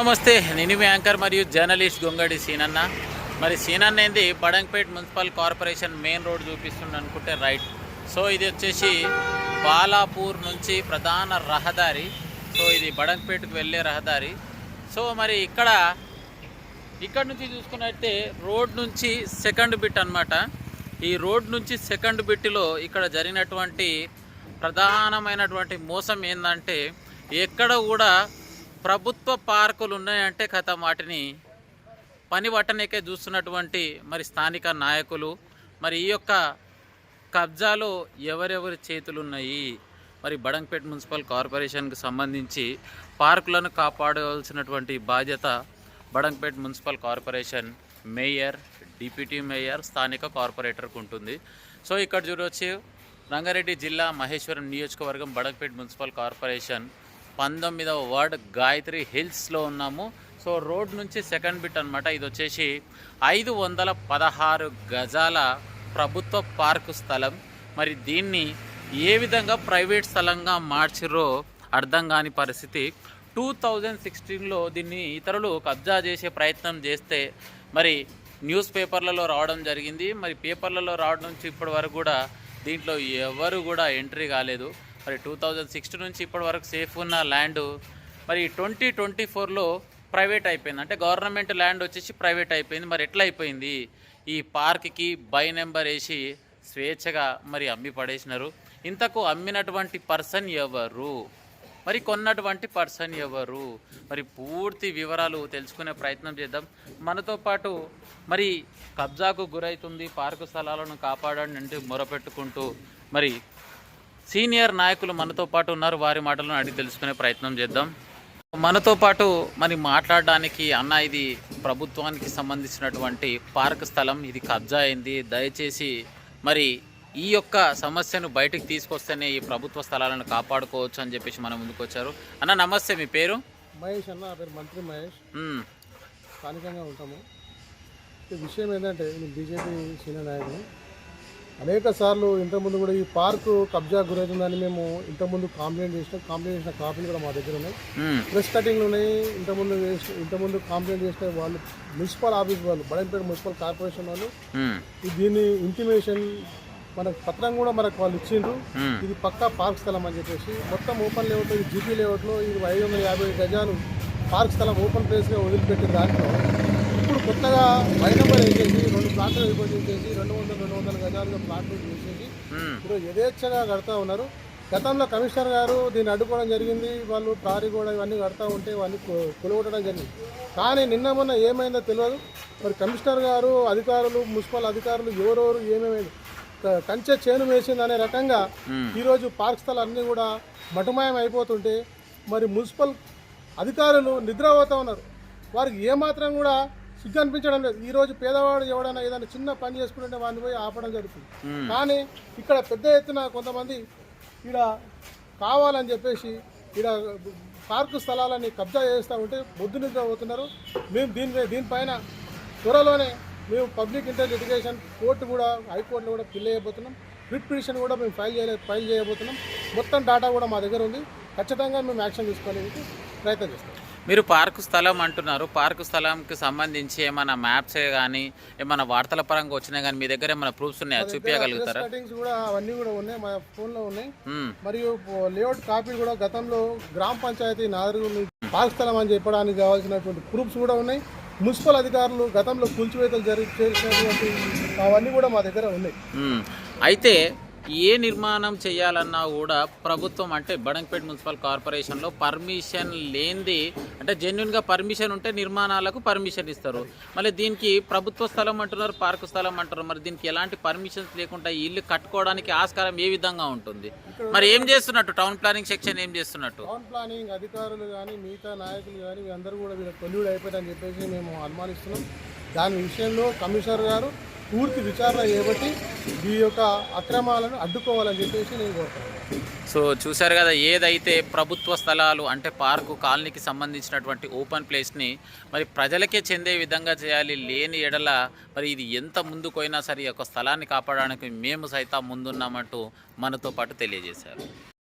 నమస్తే నేను మీ యాంకర్ మరియు జర్నలిస్ట్ గొంగడి సీనన్న. మరి సీనన్న ఏంది? Badangpet municipal corporation main road చూపిస్తుంది అనుకుంటే రైట్. సో ఇది వచ్చేసి బాలాపూర్ నుంచి ప్రధాన రహదారి. సో ఇది బడంగపేట్కి వెళ్ళే రహదారి. సో మరి ఇక్కడ ఇక్కడ నుంచి చూసుకున్నట్టే రోడ్ నుంచి సెకండ్ బిట్ అనమాట ఈ రోడ్ నుంచి సెకండ్ బిట్లో ఇక్కడ జరిగినటువంటి ప్రధానమైనటువంటి మోసం ఏంటంటే ఎక్కడ కూడా ప్రభుత్వ పార్కులు ఉన్నాయంటే కథ వాటిని పని పట్టనికే చూస్తున్నటువంటి మరి స్థానిక నాయకులు మరి ఈ యొక్క కబ్జాలో ఎవరెవరి చేతులు ఉన్నాయి మరి బడంగపేట్ మున్సిపల్ కార్పొరేషన్కి సంబంధించి పార్కులను కాపాడవలసినటువంటి బాధ్యత Badangpet municipal corporation mayor deputy mayor స్థానిక కార్పొరేటర్కు ఉంటుంది. సో ఇక్కడ చూడవచ్చు రంగారెడ్డి జిల్లా మహేశ్వరం నియోజకవర్గం బడంగపేట్ మున్సిపల్ కార్పొరేషన్ పంతొమ్మిదవ వార్డ్ గాయత్రి హిల్స్లో ఉన్నాము. సో రోడ్ నుంచి సెకండ్ బిట్ అనమాట ఇది వచ్చేసి ఐదు వందల పదహారు గజాల ప్రభుత్వ పార్కు స్థలం. మరి దీన్ని ఏ విధంగా ప్రైవేట్ స్థలంగా మార్చిరో అర్థం కాని పరిస్థితి. టూ థౌజండ్ సిక్స్టీన్లో దీన్ని ఇతరులు కబ్జా చేసే ప్రయత్నం చేస్తే మరి న్యూస్ పేపర్లలో రావడం జరిగింది. మరి పేపర్లలో రావడం నుంచి ఇప్పటి వరకు కూడా దీంట్లో ఎవరు కూడా ఎంట్రీ కాలేదు. మరి టూ థౌజండ్ సిక్స్ నుంచి ఇప్పటి వరకు సేఫ్ ఉన్న ల్యాండ్ మరి ట్వంటీ ట్వంటీ ఫోర్లో ప్రైవేట్ అయిపోయింది. అంటే గవర్నమెంట్ ల్యాండ్ వచ్చేసి ప్రైవేట్ అయిపోయింది. మరి ఎట్లా అయిపోయింది? ఈ పార్క్కి బై నెంబర్ వేసి స్వేచ్ఛగా మరి అమ్మి పడేసినారు. ఇంతకు అమ్మినటువంటి పర్సన్ ఎవరు? మరి కొన్నటువంటి పర్సన్ ఎవరు? మరి పూర్తి వివరాలు తెలుసుకునే ప్రయత్నం చేద్దాం. మనతో పాటు మరి కబ్జాకు గురవుతుంది పార్కు స్థలాలను కాపాడండి అంటే మొరపెట్టుకుంటూ మరి సీనియర్ నాయకులు మనతో పాటు ఉన్నారు. వారి మాటలను అడిగి తెలుసుకునే ప్రయత్నం చేద్దాం. మనతో పాటు మరి మాట్లాడడానికి అన్న ఇది ప్రభుత్వానికి సంబంధించినటువంటి పార్క్ స్థలం. ఇది కబ్జా అయింది. దయచేసి మరి ఈ యొక్క సమస్యను బయటకు తీసుకొస్తేనే ఈ ప్రభుత్వ స్థలాలను కాపాడుకోవచ్చు అని చెప్పేసి మన ముందుకు వచ్చారు. అన్న నమస్తే. మీ పేరు? మహేష్ అన్న నా పేరు మంత్రి మహేష్. స్థానికంగా ఉంటాము. ఈ విషయం ఏంటంటే నేను బీజేపీ సీనియర్ నాయకుడు అనేక సార్లు ఇంతకుముందు కూడా ఈ పార్కు కబ్జా గురవుతుందని మేము ఇంతకుముందు కంప్లైంట్ చేసినాం. కంప్లైంట్ చేసిన కాపీలు కూడా మా దగ్గర ఉన్నాయి. ప్రెస్ కటింగ్లు ఉన్నాయి. ఇంతకుముందు ఇంతకుముందు కంప్లైంట్ చేసిన వాళ్ళు మున్సిపల్ ఆఫీస్ వాళ్ళు బడంపేట మున్సిపల్ కార్పొరేషన్ వాళ్ళు దీన్ని ఇంటిమేషన్ మనకు పత్రం కూడా మనకు వాళ్ళు ఇచ్చిండ్రు. ఇది పక్కా పార్క్ స్థలం అని చెప్పేసి మొత్తం ఓపెన్ లేఅవుట్ ఇది జీపీ లేఅవుట్లో ఇది ఐదు వందల యాభై గజాలు పార్క్ స్థలం ఓపెన్ ప్లేస్గా వదిలిపెట్టిన దాంట్లో కొత్తగా వై నెంబర్ వేసేసి రెండు ప్లాట్లు విభజించేసి రెండు వందల రెండు వందల గజాలుగా ప్లాట్లు వేసేసి మ్మ్. ఈరోజు యథేచ్ఛగా కడతా ఉన్నారు. గతంలో కమిషనర్ గారు దీన్ని అడ్డుకోవడం జరిగింది. వాళ్ళు ప్రారీ కూడా ఇవన్నీ కడతా ఉంటే ఇవన్నీ కొలగొట్టడం జరిగింది. కానీ నిన్న మొన్న ఏమైందో తెలియదు. మరి కమిషనర్ గారు అధికారులు మున్సిపల్ అధికారులు ఎవరెవరు ఏమేమైంది కంచె చేను వేసింది అనే రకంగా. ఈరోజు పార్క్ స్థలాలన్నీ కూడా మటుమాయం అయిపోతుంటే మరి మున్సిపల్ అధికారులు నిద్రపోతూ ఉన్నారు. వారికి ఏమాత్రం కూడా సిగ్గు అనిపించడం లేదు. ఈరోజు పేదవాడు ఎవడైనా ఏదైనా చిన్న పని చేసుకుంటే వాడిని పోయి ఆపడం జరుగుతుంది. కానీ ఇక్కడ పెద్ద ఎత్తున కొంతమంది ఇక్కడ కావాలని చెప్పేసి ఇక్కడ పార్కు స్థలాలని కబ్జా చేస్తూ ఉంటే బొద్దు నిద్ర పోతున్నారు. మేము దీని దీనిపైన త్వరలోనే మేము పబ్లిక్ ఇంటర్ లిటిగేషన్ కోర్టు కూడా హైకోర్టులో కూడా ఫిల్ చేయబోతున్నాం రిట్ పిటిషన్ కూడా మేము ఫైల్ చేయలే ఫైల్ చేయబోతున్నాం. మొత్తం డాటా కూడా మా దగ్గర ఉంది. ఖచ్చితంగా మేము యాక్షన్ తీసుకోవడానికి ప్రయత్నం చేస్తాం. మీరు పార్కు స్థలం అంటున్నారు. పార్కు స్థలంకి సంబంధించి ఏమైనా మ్యాప్స్ కానీ ఏమైనా వార్తల పరంగా వచ్చినాయి కానీ మీ దగ్గర ఏమైనా ప్రూఫ్స్ ఉన్నాయా? చూపించగలుగుతారా కటింగ్స్ కూడా అవన్నీ కూడా ఉన్నాయి. మా ఫోన్లో ఉన్నాయి. మరియు లేఅవుట్ కాపీలు కూడా గతంలో గ్రామ పంచాయతీ నాలుగు పార్క్ స్థలం అని చెప్పడానికి కావాల్సినటువంటి ప్రూఫ్స్ కూడా ఉన్నాయి. మున్సిపల్ అధికారులు గతంలో కూల్చివేతలు జరిగి చేసినటువంటి అవన్నీ కూడా మా దగ్గర ఉన్నాయి. అయితే ఏ నిర్మాణం చేయాలన్నా కూడా ప్రభుత్వం అంటే బడంగపేట మున్సిపల్ కార్పొరేషన్లో పర్మిషన్ లేనిది అంటే జెన్యున్గా పర్మిషన్ ఉంటే నిర్మాణాలకు పర్మిషన్ ఇస్తారు. మళ్ళీ దీనికి ప్రభుత్వ స్థలం అంటున్నారు పార్కు స్థలం అంటారు మరి దీనికి ఎలాంటి పర్మిషన్స్ లేకుండా ఇల్లు కట్టుకోవడానికి ఆస్కారం ఏ విధంగా ఉంటుంది? మరి ఏం చేస్తున్నట్టు? టౌన్ ప్లానింగ్ సెక్షన్ ఏం చేస్తున్నట్టు? టౌన్ ప్లానింగ్ అధికారులు కానీ మిగతా నాయకులు కానీ వీళ్ళందరూ కూడా కొల్లుడు అయిపోయిందని చెప్పేసి మేము అనుమానిస్తున్నాం. దాని విషయంలో కమిషనర్ గారు పూర్తి విచారణ చేపట్టి ఈ యొక్క అక్రమాలను అడ్డుకోవాలని చెప్పేసి నేను కోరుతున్నాను సో చూశారు కదా ఏదైతే ప్రభుత్వ స్థలాలు అంటే పార్కు కాలనీకి సంబంధించినటువంటి ఓపెన్ ప్లేస్ని మరి ప్రజలకే చెందే విధంగా చేయాలి లేని ఎడల మరి ఇది ఎంత ముందుకైనా సరే ఈ యొక్క స్థలాన్ని కాపాడడానికి మేము సైతం ముందున్నామంటూ మనతో పాటు తెలియజేశారు.